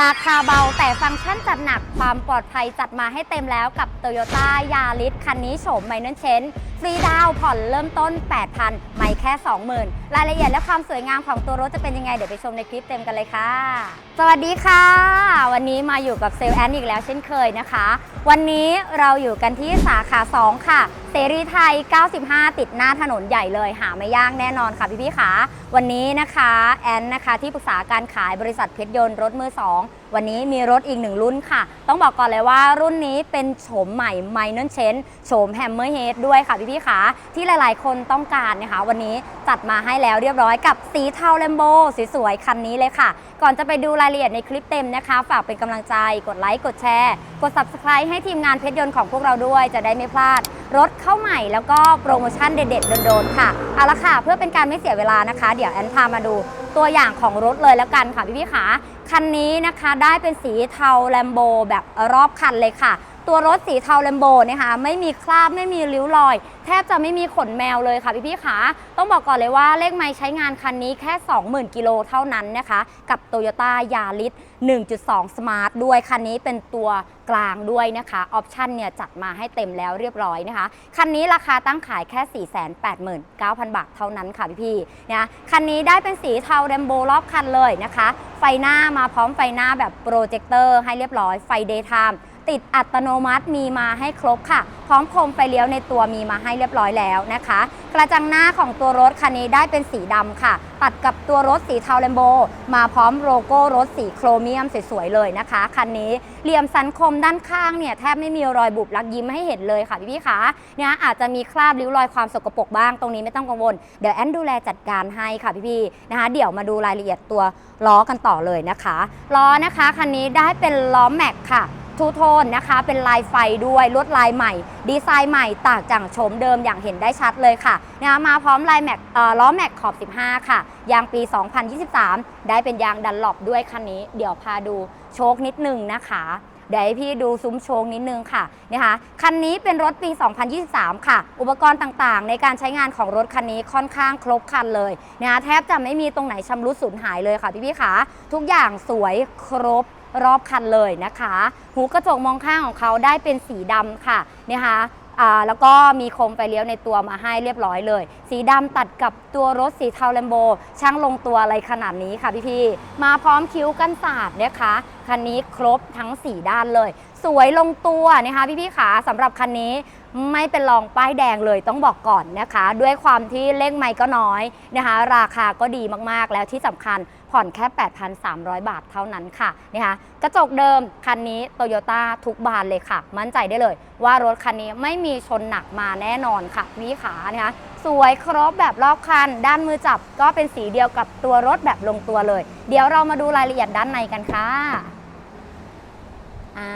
ราคาเบาแต่ฟังก์ชันจัดหนักความปลอดภัยจัดมาให้เต็มแล้วกับ Toyota Yaris คันนี้โฉมไมเน r เชน ฟรีดาวผ่อนเริ่มต้น 8,000 ไม่แค่ 20,000 รายละเอียดและความสวยงามของตัวรถจะเป็นยังไง เดี๋ยวไปชมในคลิปเต็มกันเลยค่ะ สวัสดีค่ะ วันนี้มาอยู่กับเซลล์แอนอีกแล้วเช่นเคยนะคะ วันนี้เราอยู่กันที่สาขา 2 ค่ะเสรีไทย 95 ติดหน้าถนนใหญ่เลยหาไม่ยากแน่นอนค่ะพี่พี่ๆค่ะวันนี้นะคะ แอนนะคะที่ปรึกษาการขายบริษัทเพชรยนต์รถมือ 2 วันนี้มีรถอีกหนึ่งรุ่นค่ะ ต้องบอกก่อนเลยว่ารุ่นนี้เป็นโฉมใหม่ไมเน r เชนโฉมแฮมเมอร์เฮดด้วยค่ะพี่พี่ๆค่ะที่หลายๆ คนต้องการนะคะ วันนี้จัดมาให้แล้วเรียบร้อยกับสีเทาแลมโบสวยๆคันนี้เลยค่ะ ก่อนจะไปดูรายละเอียดในคลิปเต็มนะคะ ฝากเป็นกำลังใจกดไลค์กดแชร์ กด subscribe ให้ทีมงานเพชรยนต์ของพวกเราด้วย จะได้ไม่พลาด รถเข้าใหม่แล้วก็โปรโมชั่นเด็ดๆโดนๆค่ะเอาละค่ะ เพื่อเป็นการไม่เสียเวลานะคะ เดี๋ยวแอนพามาดู ตัวอย่างของรถเลยแล้วกันค่ะพี่พี่ขาคันนี้นะคะได้เป็นสีเทาแลมโบแบบรอบคันเลยค่ะ ตัวรถสีเทาแลมโบนะคะไม่มีคราบไม่มีริ้วรอย แทบจะไม่มีขนแมวเลยค่ะพี่พี่ขาต้องบอกก่อนเลยว่าเลขไม้ใช้งานคันนี้แค่ 20,000 กิโลเท่านั้นนะคะ กับ Toyota Yaris 1.2 Smart ด้วยคันนี้เป็นตัวกลางด้วยนะคะออปชันเนี่ยจัดมาให้เต็มแล้วเรียบร้อยนะคะ คันนี้ราคาตั้งขายแค่ 489,000 บาทเท่านั้นค่ะพี่ๆนะคันนี้ได้เป็นสีเทาเรมโบรอบคันเลยนะคะ ไฟหน้ามาพร้อมไฟหน้าแบบโปรเจคเตอร์ให้เรียบร้อยไฟเดย์ไทม์ ติดอัตโนมัติมีมาให้ครบค่ะ พร้อมโคมไฟเลี้ยวในตัวมีมาให้เรียบร้อยแล้วนะคะ กระจังหน้าของตัวรถคันนี้ได้เป็นสีดำค่ะ ตัดกับตัวรถสีเทาแลมโบ มาพร้อมโลโก้รถสีโครเมียมสวยๆเลยนะคะคันนี้เหลี่ยมสันคมด้านข้างเนี่ยแทบไม่มีรอยบุบลักยิ้มให้เห็นเลยค่ะพี่ๆคะเนี่ยอาจจะมีคราบริ้วรอยความสกปรกบ้างตรงนี้ไม่ต้องกังวลเดี๋ยวแอนดูแลจัดการให้ค่ะพี่ๆนะคะ เดี๋ยวมาดูรายละเอียดตัวล้อกันต่อเลยนะคะล้อนะคะคันนี้ได้เป็นล้อแม็กค่ะ ทูโทนนะคะ เป็นลายไฟด้วยลวดลายใหม่ ดีไซน์ใหม่ต่างจากโฉมเดิมอย่างเห็นได้ชัดเลยค่ะนะมาพร้อมลายแม็กล้อแม็กขอบ 15 ค่ะ ยางปี 2023 ได้เป็นยางดันหลบด้วยคันนี้ เดี๋ยวพาดูโชคนิดนึงนะคะเดี๋ยวให้พี่ดูซุ้มโชงนิดนึงค่ะนะคะคันนี้เป็นรถปี 2023 ค่ะ อุปกรณ์ต่างๆ ในการใช้งานของรถคันนี้ค่อนข้างครบครันเลยนะแทบจะไม่มีตรงไหนชำรุดสูญหายเลยค่ะพี่ๆค่ะทุกอย่างสวยครบ รอบคันเลยนะคะ หูกระจกมองข้างของเขาได้เป็นสีดำค่ะนะคะแล้วก็มีโคมไฟเลี้ยวในตัวมาให้เรียบร้อยเลย สีดำตัดกับตัวรถสีเทาแลมโบ ช่างลงตัวอะไรขนาดนี้ค่ะพี่ๆ มาพร้อมคิ้วกันศาสตร์นะคะคันนี้ครบทั้ง 4 ด้านเลย สวยลงตัวนะคะพี่ๆขาสำหรับคันนี้ไม่เป็นรองป้ายแดงเลยต้องบอกก่อนนะคะ ด้วยความที่เลขไม่ก็น้อยนะคะ ราคาก็ดีมากๆแล้วที่สำคัญ ผ่อนแค่ 8,300 บาทเท่านั้นค่ะนะคะกระจกเดิมคันนี้โตโยต้าทุกบานเลยค่ะ มั่นใจได้เลย ว่ารถคันนี้ไม่มีชนหนักมาแน่นอนค่ะพี่ขานะคะสวยครบแบบรอบคัน ด้านมือจับก็เป็นสีเดียวกับตัวรถแบบลงตัวเลย เดี๋ยวเรามาดูรายละเอียดด้านในกันค่ะอ่า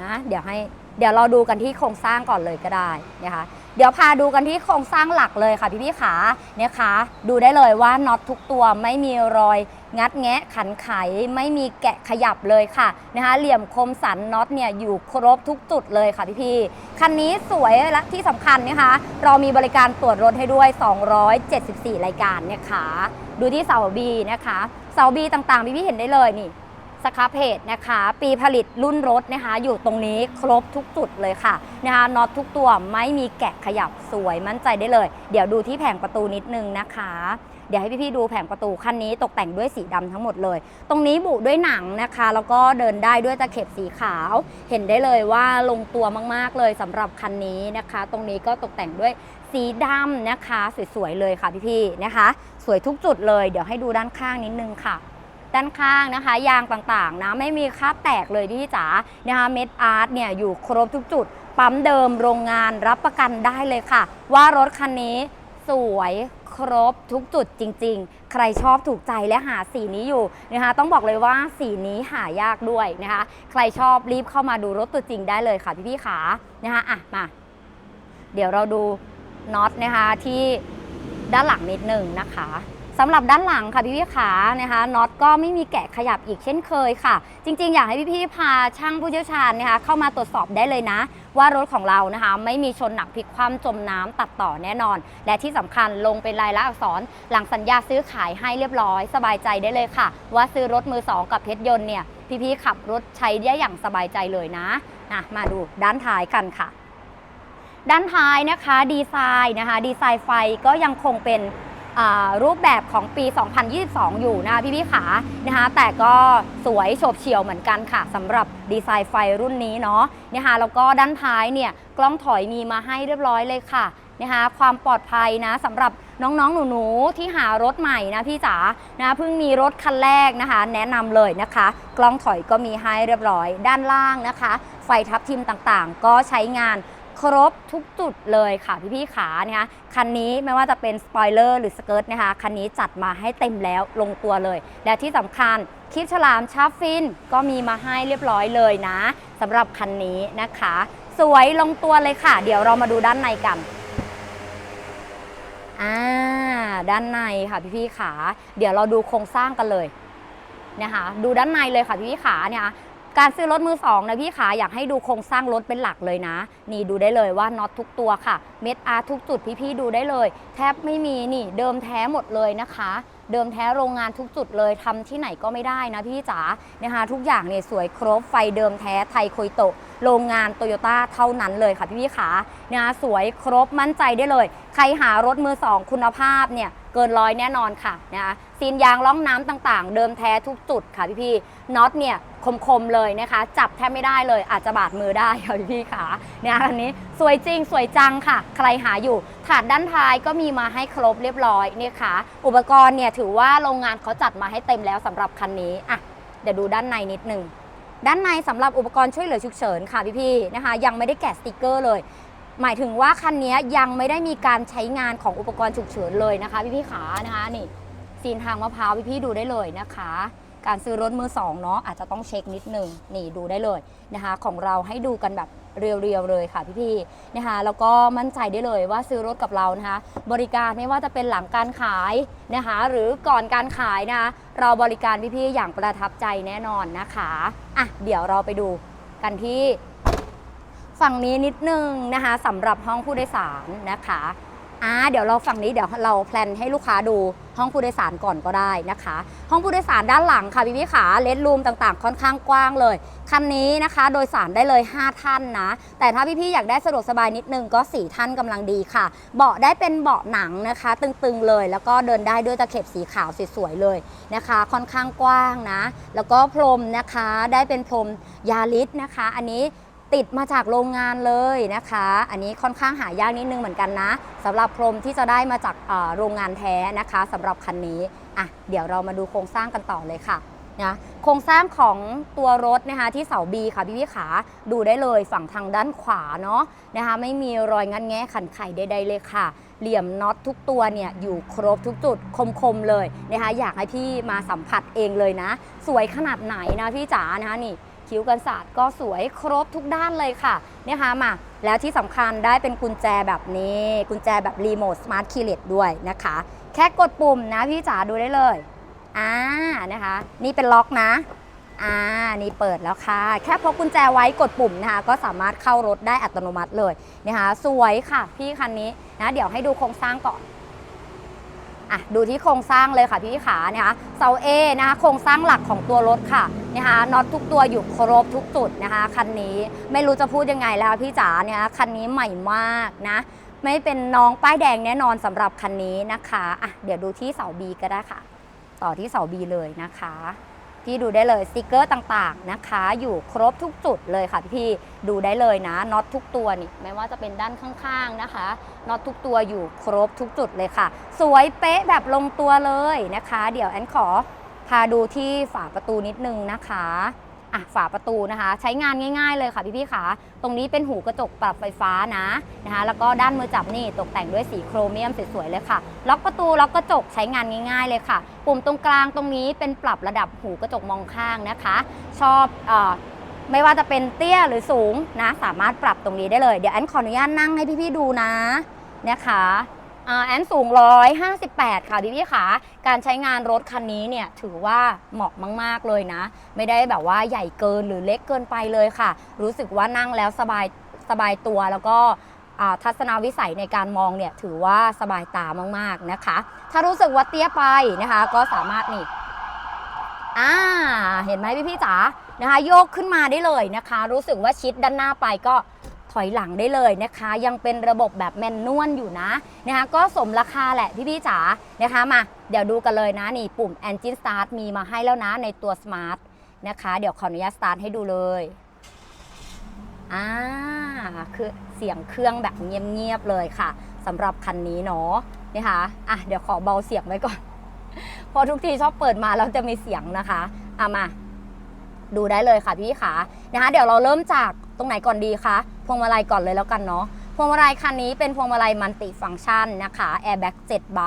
นะเดี๋ยวให้เดี๋ยวเราดูกันที่โครงสร้างก่อนเลยก็ได้นะคะ เดี๋ยวพาดูกันที่โครงสร้างหลักเลยค่ะพี่พี่ขาเนี่ยคะดูได้เลยว่าน็อตทุกตัวไม่มีรอยงัดแงะขันไขไม่มีแกะขยับเลยค่ะนะคะเหลี่ยมคมสันน็อตเนี่ยอยู่ครบทุกจุดเลยค่ะพี่พี่คันนี้สวยและที่สำคัญนะคะ เรามีบริการตรวจรถให้ด้วย 274 รายการเนี่ยค่ะดูที่เสาบีนะคะเสาบีต่างๆพี่พี่เห็นได้เลยนี่ สครับเพจนะคะ ปีผลิตรุ่นรถนะคะ อยู่ตรงนี้ครบทุกจุดเลยค่ะนะคะน็อตทุกตัวไม่มีแกะขยับสวยมั่นใจได้เลย เดี๋ยวดูที่แผงประตูนิดนึงนะคะ เดี๋ยวให้พี่ๆดูแผงประตูคันนี้ตกแต่งด้วยสีดำทั้งหมดเลย ตรงนี้บุด้วยหนังนะคะ แล้วก็เดินได้ด้วยตะเข็บสีขาว เห็นได้เลยว่าลงตัวมากๆเลยสำหรับคันนี้นะคะ ตรงนี้ก็ตกแต่งด้วยสีดำนะคะ สวยๆเลยค่ะพี่ๆนะคะ สวยทุกจุดเลย เดี๋ยวให้ดูด้านข้างนิดนึงค่ะ ด้านข้างนะคะ ยางต่างๆนะไม่มีคราแตกเลยพี่จ๋านะคะเม็ดอาร์ตเนี่ยอยู่ครบทุกจุด ปั๊มเดิมโรงงานรับประกันได้เลยค่ะ ว่ารถคันนี้สวยครบทุกจุดจริง ๆ ใครชอบถูกใจและหาสีนี้อยู่นะคะต้องบอกเลยว่าสีนี้หายากด้วยนะคะ ใครชอบรีบเข้ามาดูรถตัวจริงได้เลยค่ะพี่ๆขานะคะอะมา เดี๋ยวเราดูน็อตนะคะที่ด้านหลังนิดหนึ่งนะคะ สำหรับด้านหลังค่ะพี่พี่ขานะคะน็อตก็ไม่มีแกะขยับอีกเช่นเคยค่ะ จริง ๆ อยากให้พี่พี่ๆพาช่างผู้เชี่ยวชาญนะคะเข้ามาตรวจสอบได้เลยนะ ว่ารถของเรานะคะไม่มีชนหนักพลิกคว่ำจมน้ำตัดต่อแน่นอน และที่สำคัญลงเป็นลายลักษณ์อักษร หลังสัญญาซื้อขายให้เรียบร้อย สบายใจได้เลยค่ะ ว่าซื้อรถมือสองกับเพชรยนต์เนี่ยพี่ๆขับรถใช้ได้อย่างสบายใจเลยนะนะมาดูด้านท้ายกันค่ะ ด้านท้ายนะคะดีไซน์นะคะ ดีไซน์ไฟก็ยังคงเป็น รูปแบบของปี 2022 อยู่นะคะพี่ๆขานะคะแต่ก็สวยโฉบเฉี่ยวเหมือนกันค่ะสำหรับดีไซน์ไฟรุ่นนี้เนาะนะคะแล้วก็ด้านท้ายเนี่ยกล้องถอยมีมาให้เรียบร้อยเลยค่ะนะคะความปลอดภัยนะสำหรับน้องๆ หนูๆ ที่หารถใหม่นะพี่จ๋านะเพิ่งมีรถคันแรกนะคะ แนะนำเลยนะคะ กล้องถอยก็มีให้เรียบร้อย ด้านล่างนะคะ ไฟทับทิมต่างๆ ก็ใช้งาน ครบทุกจุดเลยค่ะพี่ๆขานะคะคันนี้ไม่ว่าจะเป็นสปอยเลอร์หรือสเกิร์ตนะคะคันนี้จัดมาให้เต็มแล้วลงตัวเลย และที่สำคัญคลิปฉลามชาร์ฟฟินก็มีมาให้เรียบร้อยเลยนะสำหรับคันนี้นะคะ สวยลงตัวเลยค่ะ เดี๋ยวเรามาดูด้านในกันอ่าด้านในค่ะพี่ๆขา เดี๋ยวเราดูโครงสร้างกันเลยนะคะ ดูด้านในเลยค่ะพี่ๆขาเนี่ย การซื้อรถมือสองนะพี่ขาอยากให้ดูโครงสร้างรถเป็นหลักเลยนะ นี่ดูได้เลยว่าน็อตทุกตัวค่ะ เม็ดอาร์ทุกจุดพี่ๆดูได้เลย แทบไม่มีนี่เดิมแท้หมดเลยนะคะเดิมแท้โรงงานทุกจุดเลยทำที่ไหนก็ไม่ได้นะพี่จ๋านะคะทุกอย่างเนี่ยสวยครบไฟเดิมแท้ไทยโคยโตะโรงงานโตโยต้าเท่านั้นเลยค่ะพี่ๆขานะคะสวยครบมั่นใจได้เลย ใครหารถมือสองคุณภาพเนี่ยเกินร้อยแน่นอนค่ะนะคะซีนยางล่องน้ำต่างๆ เดิมแท้ทุกจุดค่ะพี่ๆน็อตเนี่ย คมๆเลยนะคะ จับแทบไม่ได้เลยอาจจะบาดมือได้ค่ะพี่ขาเนี่ยอันนี้สวยจริงสวยจังค่ะ ใครหาอยู่ ถาดด้านท้ายก็มีมาให้ครบเรียบร้อยเนี่ยค่ะ อุปกรณ์เนี่ยถือว่าโรงงานเขาจัดมาให้เต็มแล้วสำหรับคันนี้อะเดี๋ยวดูด้านในนิดนึงด้านในสำหรับอุปกรณ์ช่วยเหลือฉุกเฉินค่ะพี่ๆนะคะ ยังไม่ได้แกะสติกเกอร์เลยหมายถึงว่าคันนี้ยังไม่ได้มีการใช้งานของอุปกรณ์ฉุกเฉินเลยนะคะพี่ๆขานะคะนี่ซีนทางมะพร้าวพี่ๆดูได้เลยนะคะ การซื้อรถมือสองเนาะอาจจะต้องเช็คนิดนึงนี่ดูได้เลยนะคะ ของเราให้ดูกันแบบเรียวๆเลยค่ะพี่ๆนะคะแล้วก็มั่นใจได้เลยว่าซื้อรถกับเรานะคะ บริการไม่ว่าจะเป็นหลังการขายนะคะ หรือก่อนการขายนะคะเราบริการพี่ๆอย่างประทับใจแน่นอนนะคะอะเดี๋ยวเราไปดูกันที่ฝั่งนี้นิดนึงนะคะสำหรับห้องผู้โดยสารนะคะ อ่าเดี๋ยวเราฝั่งนี้เดี๋ยวเราแพลนให้ลูกค้าดูห้องผู้โดยสารก่อนก็ได้นะคะ ห้องผู้โดยสารด้านหลังค่ะพี่พี่ขาเลดรูมต่างๆ ค่อนข้างกว้างเลยคันนี้นะคะ โดยสารได้เลย 5 ท่านนะ แต่ถ้าพี่ๆอยากได้สะดวกสบายนิดนึงก็ 4 ท่านกำลังดีค่ะ เบาะได้เป็นเบาะหนังนะคะ ตึงๆเลย แล้วก็เดินได้ด้วยตะเข็บสีขาวสวยๆเลยนะคะ ค่อนข้างกว้างนะ แล้วก็พรมนะคะได้เป็นพรมยาลิสนะคะ อันนี้ ติดมาจากโรงงานเลยนะคะ อันนี้ค่อนข้างหายากนิดนึงเหมือนกันนะสำหรับพรมที่จะได้มาจากโรงงานแท้นะคะสำหรับคันนี้อะเดี๋ยวเรามาดูโครงสร้างกันต่อเลยค่ะนะโครงสร้างของตัวรถนะคะที่เสา B ค่ะพี่พี่ขาดูได้เลยฝั่งทางด้านขวาเนาะนะคะไม่มีรอยงันแงะขันไข่ใดๆเลยค่ะ เหลี่ยมน็อตทุกตัวเนี่ยอยู่ครบทุกจุดคมๆเลยนะคะอยากให้พี่มาสัมผัสเองเลยนะ สวยขนาดไหนนะพี่จ๋านะคะนี่ คิ้วกันศาสตร์ก็สวยครบทุกด้านเลยค่ะเนี่ยค่ะมาแล้วที่สำคัญได้เป็นกุญแจแบบนี้ กุญแจแบบรีโมทสมาร์ทคีย์เลสด้วยนะคะ แค่กดปุ่มนะพี่จ๋าดูได้เลยอ่านะคะ นี่เป็นล็อกนะอ่านี่เปิดแล้วค่ะ แค่พกกุญแจไว้กดปุ่มนะคะก็สามารถเข้ารถได้อัตโนมัติเลยนะคะสวยค่ะพี่คันนี้นะเดี๋ยวให้ดูโครงสร้างก่อน อะดูที่โครงสร้างเลยค่ะพี่ขานะคะเสาเอนะคะโครงสร้างหลักของตัวรถค่ะนะคะน็อตทุกตัวอยู่ครบทุกจุดนะคะคันนี้ไม่รู้จะพูดยังไงแล้วพี่จ๋าเนี่ยคันนี้ใหม่มากนะไม่เป็นน้องป้ายแดงแน่นอนสำหรับคันนี้นะคะอะเดี๋ยวดูที่เสาบีก็ได้ค่ะ ต่อที่เสาบีเลยนะคะ พี่ดูได้เลยสติกเกอร์ต่างๆนะคะ อยู่ครบทุกจุดเลยค่ะพี่ดูได้เลยนะน็อตทุกตัวนี่ไม่ว่าจะเป็นด้านข้างๆนะคะน็อตทุกตัวอยู่ครบทุกจุดเลยค่ะ สวยเป๊ะแบบลงตัวเลยนะคะ เดี๋ยวแอนขอพาดูที่ฝาประตูนิดนึงนะคะ อะฝาประตูนะคะ ใช้งานง่าย ๆ เลยค่ะพี่ๆค่ะตรงนี้เป็นหูกระจกปรับไฟฟ้านะนะคะ แล้วก็ด้านมือจับนี่ตกแต่งด้วยสีโครเมียมสวยๆเลยค่ะล็อกประตูล็อกกระจกใช้งานง่าย ๆ เลยค่ะ ปุ่มตรงกลางตรงนี้เป็นปรับระดับหูกระจกมองข้างนะคะ ชอบอไม่ว่าจะเป็นเตี้ยหรือสูงนะ สามารถปรับตรงนี้ได้เลย เดี๋ยวแอนขออนุญาตนั่งให้พี่ๆดูนะนะคะ แอนสูง 158 ค่ะพี่ๆค่ะ การใช้งานรถคันนี้เนี่ยถือว่าเหมาะมาก ๆ เลยนะ ไม่ได้แบบว่าใหญ่เกินหรือเล็กเกินไปเลยค่ะ รู้สึกว่านั่งแล้วสบายสบายตัวแล้วก็ทัศนวิสัยในการมองเนี่ยถือว่าสบายตามากๆนะคะ ถ้ารู้สึกว่าเตี้ยไปนะคะ ก็สามารถนี่อ่าเห็นไหมพี่พี่ๆจ๋านะคะ โยกขึ้นมาได้เลยนะคะ รู้สึกว่าชิดด้านหน้าไปก็ ถอยหลังได้เลยนะคะ ยังเป็นระบบแบบแมนนวลอยู่นะนะคะก็สมราคาแหละพี่พี่ๆจ๋านะคะมาเดี๋ยวดูกันเลยนะนี่ปุ่ม Engine Start มีมาให้แล้วนะในตัว Smart นะคะเดี๋ยวขออนุญาต Start ให้ดูเลยอ่าคือเสียงเครื่องแบบเงียบๆเลยค่ะสำหรับคันนี้เนาะนะคะอะเดี๋ยวขอเบาเสียงไว้ก่อนเพอทุกทีชอบเปิดมาแล้วจะมีเสียงนะคะเอามาดูได้เลยค่ะพี่ขานะคะเดี๋ยวเราเริ่มจาก ตรงไหนก่อนดีคะพวงมาลัยก่อนเลยแล้วกันเนาะพวงมาลัยคันนี้เป็นพวงมาลัยมัลติฟังก์ชันนะคะแอร์แบ็ก7ใบ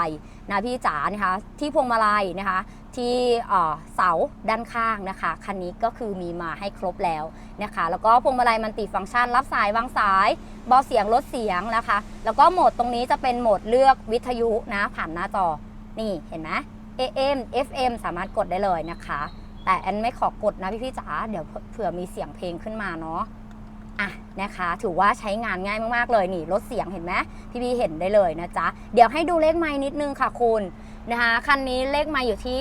นะพี่จ๋านะคะที่พวงมาลัยนะคะที่เสาด้านข้างนะคะคันนี้ก็คือมีมาให้ครบแล้วนะคะแล้วก็พวงมาลัยมัลติฟังก์ชัน รับสายวางสายเบาเสียงลดเสียงนะคะ แล้วก็โหมดตรงนี้จะเป็นโหมดเลือกวิทยุนะผ่านหน้าจอนี่เห็นไหม AM FM สามารถกดได้เลยนะคะ แต่แอนไม่ขอกดนะพี่พี่จ๋าเดี๋ยวเผื่อมีเสียงเพลงขึ้นมาเนาะ อะนะคะ ถือว่าใช้งานง่ายมากๆเลยนี่ลดเสียงเห็นไหมพี่พี่เห็นได้เลยนะจ๊ะ เดี๋ยวให้ดูเลขไม้นิดนึงค่ะคุณนะคะคันนี้เลขไม้อยู่ที่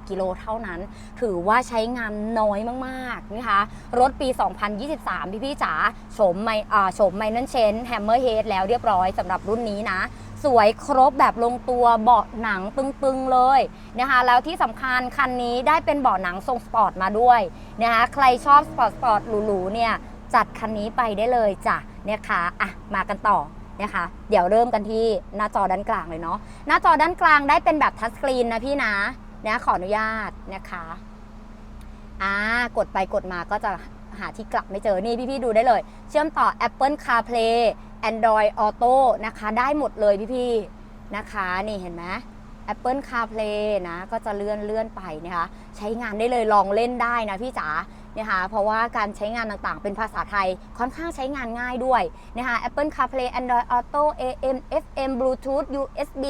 22,870 กิโลเท่านั้น ถือว่าใช้งานน้อยมากๆนะคะ รถปี 2023 พี่พี่จ๋าโฉมไม่โฉมไมเนนเชนแฮมเมอร์เฮดแล้วเรียบร้อยสำหรับรุ่นนี้นะ สวยครบแบบลงตัวเบาะหนังตึงๆเลยนะคะแล้วที่สำคัญคันนี้ได้เป็นเบาะหนังทรงสปอร์ตมาด้วยนะคะใครชอบสปอร์ตสปอร์ตหรูๆเนี่ยจัดคันนี้ไปได้เลยจ้ะนะคะอะมากันต่อนะคะเดี๋ยวเริ่มกันที่หน้าจอด้านกลางเลยเนาะหน้าจอด้านกลางได้เป็นแบบทัชสกรีนนะพี่นะนะขออนุญาตนะคะอ่ากดไปกดมาก็จะหาที่กลับไม่เจอนี่พี่ๆดูได้เลย เชื่อมต่อ Apple CarPlay Android Auto นะคะ ได้หมดเลยพี่ๆนะคะนี่เห็นไหม Apple CarPlay นะ ก็จะเลื่อนเลื่อนไปนะคะ ใช้งานได้เลยลองเล่นได้นะพี่จ๋า นะคะเพราะว่าการใช้งานต่างๆ เป็นภาษาไทยค่อนข้างใช้งานง่ายด้วยนะคะ Apple CarPlay Android Auto AM FM Bluetooth USB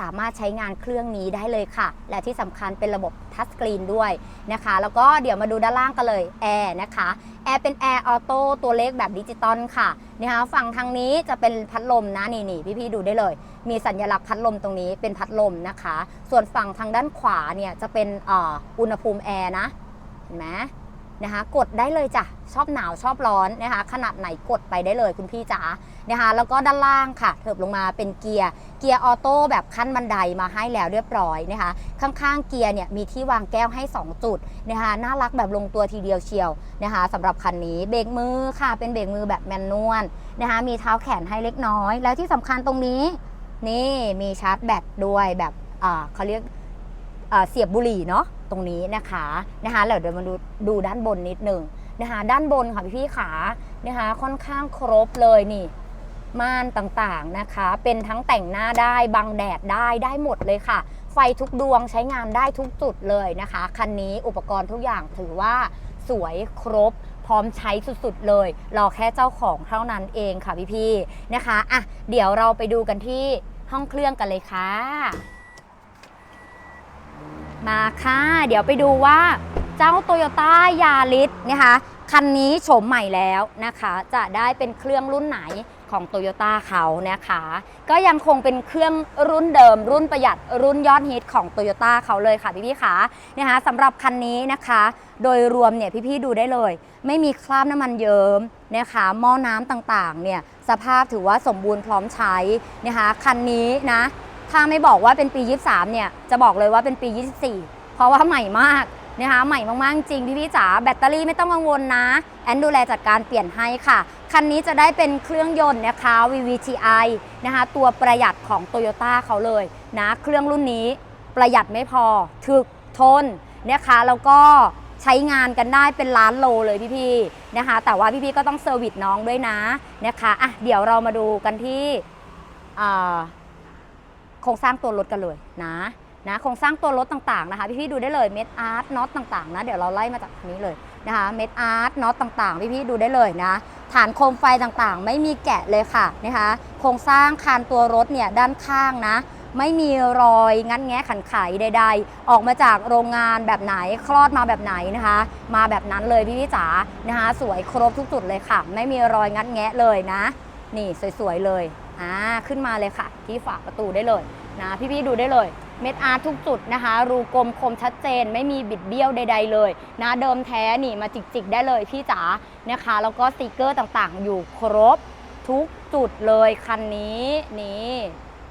สามารถใช้งานเครื่องนี้ได้เลยค่ะ และที่สำคัญเป็นระบบทัชสกรีนด้วยนะคะ แล้วก็เดี๋ยวมาดูด้านล่างกันเลยแอร์นะคะแอร์เป็นแอร์ออโต้ตัวเล็กแบบดิจิตอลค่ะนะคะฝั่งทางนี้จะเป็นพัดลมนะนี่นี่พี่ๆดูได้เลย มีสัญลักษณ์พัดลมตรงนี้เป็นพัดลมนะคะ ส่วนฝั่งทางด้านขวาเนี่ยจะเป็นอ,อุณหภูมิแอร์นะเห็นไหม นะคะ กดได้เลยจ้ะชอบหนาวชอบร้อนนะคะ ขนาดไหนกดไปได้เลยคุณพี่จ๋านะคะ แล้วก็ด้านล่างค่ะเถิบลงมาเป็นเกียร์เกียร์ออโต้แบบขั้นบันไดมาให้แล้วเรียบร้อยนะคะ ข้างๆเกียร์เนี่ยมีที่วางแก้วให้ 2 จุดนะคะน่ารักแบบลงตัวทีเดียวเชียวนะคะสำหรับคันนี้เบรกมือค่ะเป็นเบรกมือแบบแมนนวลนะคะมีเท้าแขนให้เล็กน้อย แล้วที่สำคัญตรงนี้นี่มีชาร์จแบตด้วยแบบเขาเรียกเสียบบุหรี่เนาะ ตรงนี้นะคะนะคะเดี๋ยวมาดูดูด้านบนนิดหนึ่งนะคะด้านบนค่ะพี่พี่ขานะคะค่อนข้างครบเลยนี่ม่านต่างๆนะคะ เป็นทั้งแต่งหน้าได้บังแดดได้ได้หมดเลยค่ะ ไฟทุกดวงใช้งานได้ทุกจุดเลยนะคะ คันนี้อุปกรณ์ทุกอย่างถือว่าสวยครบพร้อมใช้สุดๆเลย รอแค่เจ้าของเท่านั้นเองค่ะพี่ๆนะคะอะเดี๋ยวเราไปดูกันที่ห้องเครื่องกันเลยค่ะ มาค่ะ เดี๋ยวไปดูว่าเจ้า t o y ยต้ายาริสนะคะคันนี้โฉมใหม่แล้วนะคะ จะได้เป็นเครื่องรุ่นไหนของ t o y ยต้าเขานะคะ ก็ยังคงเป็นเครื่องรุ่นเดิม รุ่นประหยัดรุ่นยอดฮิตของ t o y ยต้าเขาเลยค่ะพี่ๆคะนะคะสำหรับคันนี้นะคะ โดยรวมเนี่ยพี่ๆดูได้เลย ไม่มีคราบน้ำมันเยิ้มนะคะหม้อน้ำต่างๆเนี่ยสภาพถือว่าสมบูรณ์พร้อมใช้นะคะคันนี้นะ ถ้าไม่บอกว่าเป็นปี 23 เนี่ย จะบอกเลยว่าเป็นปี 24 เพราะว่าใหม่มากนะคะใหม่มากๆ จริงพี่พี่จ๋าแบตเตอรี่ไม่ต้องกังวลนะ แอนดูแลจัดการเปลี่ยนให้ค่ะ คันนี้จะได้เป็นเครื่องยนต์นะคะ VVTi นะคะตัวประหยัดของ Toyota เขาเลยนะเครื่องรุ่นนี้ประหยัดไม่พอถึกทนนะคะแล้วก็ใช้งานกันได้เป็นล้านโลเลยพี่ๆนะคะ แต่ว่าพี่ๆก็ต้องเซอร์วิสน้องด้วยนะนะคะอะเดี๋ยวเรามาดูกันที่อ่า ครงสร้างตัวรถกันเลยนะนะโครงสร้างตัวรถต่างๆนะคะพี่ๆดูได้เลยเม็ดอาร์ตน็อตต่างๆนะเดี๋ยวเราไล่มาจากนี้เลยนะคะเม็ดอาร์ตน็อตต่างๆพี่ๆดูได้เลยนะฐานโคมไฟต่างๆ ไม่มีแกะเลยค่ะนะคะโครงสร้างคานตัวรถเนี่ยด้านข้างนะ ไม่มีรอยงัดแงะขันไขใด ๆ ออกมาจากโรงงานแบบไหนคลอดมาแบบไหนนะคะ มาแบบนั้นเลยพี่พี่ๆจ๋านะคะสวยครบทุกจุดเลยค่ะ ไม่มีรอยงัดแงะเลยนะ นี่สวยๆเลย อ่าขึ้นมาเลยค่ะที่ฝาประตูได้เลยนะพี่ๆดูได้เลยเม็ดอาร์ตทุกจุดนะคะ รูกลมคมชัดเจน ไม่มีบิดเบี้ยวใด ๆ เลยนะเดิมแท้นี่มาจิกๆได้เลยพี่จ๋านะคะ แล้วก็สติกเกอร์ต่างๆ อยู่ครบทุกจุดเลยคันนี้นี่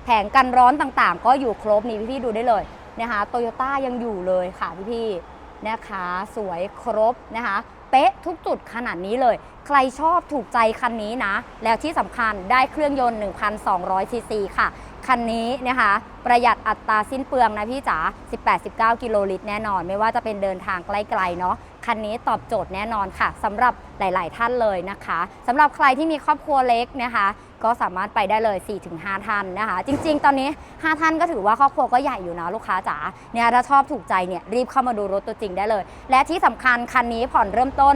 แผงกันร้อนต่างๆ ก็อยู่ครบนี่พี่ๆดูได้เลยนะคะโตโยต้ายังอยู่เลยค่ะพี่ๆนะคะ สวยครบนะคะ เป๊ะทุกจุดขนาดนี้เลย ใครชอบถูกใจคันนี้นะ แล้วที่สำคัญได้เครื่องยนต์ 1,200 ซีซีค่ะ คันนี้นะคะ ประหยัดอัตราสิ้นเปลืองนะพี่จ๋า 18-19 กิโลลิตรแน่นอน ไม่ว่าจะเป็นเดินทางใกล้ๆเนาะคันนี้ตอบโจทย์แน่นอนค่ะสำหรับหลาย ๆ ท่านเลยนะคะสำหรับใครที่มีครอบครัวเล็กนะคะ ก็สามารถไปได้เลย 4-5 ท่านนะคะ จริง ๆ ตอนนี้ 5 ท่านก็ถือว่าครอบครัวก็ใหญ่อยู่นะลูกค้าจ๋าเนี่ยถ้าชอบถูกใจเนี่ยรีบเข้ามาดูรถตัวจริงได้เลย และที่สำคัญคันนี้ผ่อนเริ่มต้น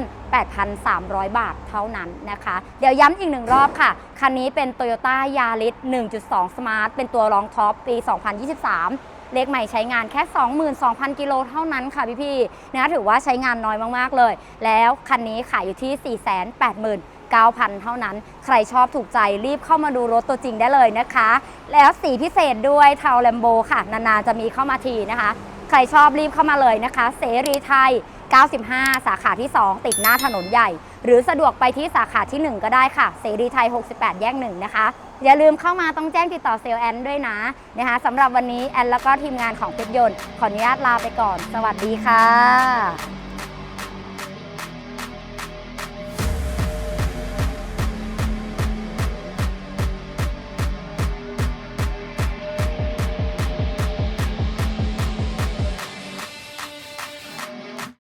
8,300 บาทเท่านั้นนะคะ เดี๋ยวย้ำอีกหนึ่งรอบค่ะ คันนี้เป็น Toyota Yaris 1.2 Smart เป็นตัวรองท็อปปี 2023เลขใหม่ใช้งานแค่ 22,000 กิโลเท่านั้นค่ะพี่ๆนะถือว่าใช้งานน้อยมาก ๆ เลย แล้วคันนี้ขายอยู่ที่ 9,000 เท่านั้น ใครชอบถูกใจรีบเข้ามาดูรถตัวจริงได้เลยนะคะ แล้วสีพิเศษด้วยเทาแลมโบค่ะ นานๆจะมีเข้ามาทีนะคะ ใครชอบรีบเข้ามาเลยนะคะ เสรีไทย 95 สาขาที่ 2 ติดหน้าถนนใหญ่ หรือสะดวกไปที่สาขาที่ 1 ก็ได้ค่ะ เสรีไทย 68 แยก 1 นะคะ อย่าลืมเข้ามาต้องแจ้งติดต่อเซลแอนด้วยนะนะคะสำหรับวันนี้แอนแล้วก็ทีมงานของเพชรยนต์ขออนุญาตลาไปก่อน สวัสดีค่ะ